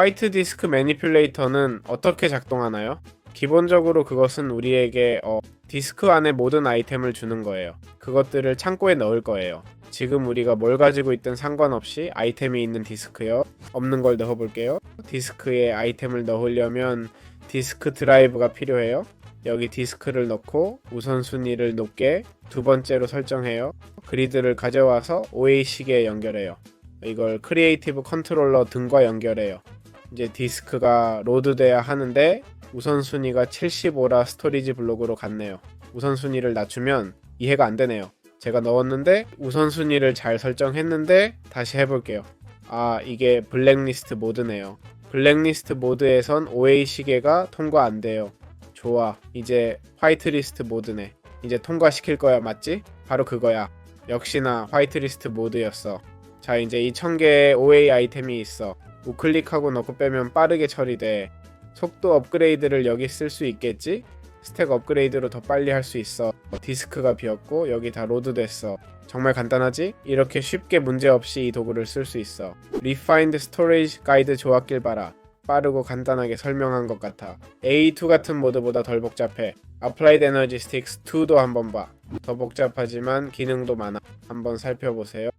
화이트 디스크 매니플레이터는 어떻게 작동하나요? 기본적으로 그것은 우리에게 어, 디스크 안에 모든 아이템을 주는 거예요. 그것들을 창고에 넣을 거예요. 지금 우리가 뭘 가지고 있든 상관없이 아이템이 있는 디스크요. 없는 걸 넣어볼게요. 디스크에 아이템을 넣으려면 디스크 드라이브가 필요해요. 여기 디스크를 넣고 우선순위를 높게 두 번째로 설정해요. 그리드를 가져와서 OA식에 연결해요. 이걸 크리에이티브 컨트롤러 등과 연결해요. 이제 디스크가 로드돼야 하는데 우선순위가 75라 스토리지 블록으로 갔네요. 우선순위를 낮추면 이해가 안 되네요. 제가 넣었는데 우선순위를 잘 설정했는데 다시 해볼게요. 아 이게 블랙리스트 모드네요. 블랙리스트 모드에선 OA 시계가 통과 안 돼요. 좋아 이제 화이트리스트 모드네. 이제 통과시킬 거야 맞지? 바로 그거야. 역시나 화이트리스트 모드였어. 자 이제 이 1000개의 OA 아이템이 있어. 우클릭하고 넣고 빼면 빠르게 처리돼. 속도 업그레이드를 여기 쓸 수 있겠지? 스택 업그레이드로 더 빨리 할 수 있어. 디스크가 비었고 여기 다 로드 됐어. 정말 간단하지? 이렇게 쉽게 문제없이 이 도구를 쓸 수 있어. Refined Storage 가이드 좋았길 바라. 빠르고 간단하게 설명한 것 같아. A2 같은 모드보다 덜 복잡해. Applied Energy Sticks 2도 한번 봐. 더 복잡하지만 기능도 많아. 한번 살펴보세요.